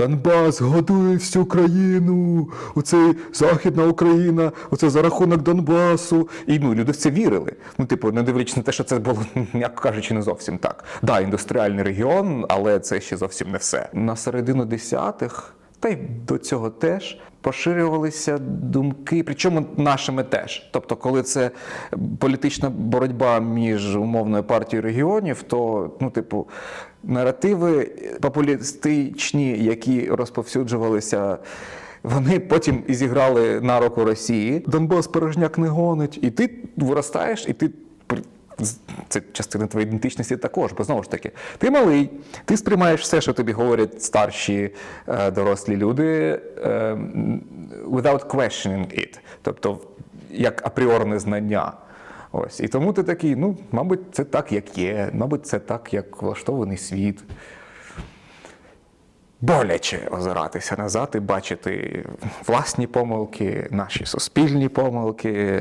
Донбас годує всю країну, оце Західна Україна, оце за рахунок Донбасу. І ну, люди в це вірили. Ну, типу, не дивлячись на те, що це було, м'яко кажучи, не зовсім так. Да, індустріальний регіон, але це ще зовсім не все. На середину десятих, та й до цього теж поширювалися думки, причому нашими теж. Тобто, коли це політична боротьба між умовною партією регіонів, то ну, типу, наративи популістичні, які розповсюджувалися. Вони потім і зіграли на руку Росії. Донбас порожняк не гонить, і ти виростаєш, і ти це частина твоєї ідентичності також, бо знову ж таки, ти малий, ти сприймаєш все, що тобі говорять старші е, дорослі люди, е, without questioning it, тобто як апріорне знання. Ось. І тому ти такий, ну, мабуть, це так, як є, мабуть, це так, як влаштований світ. Боляче озиратися назад і бачити власні помилки, наші суспільні помилки.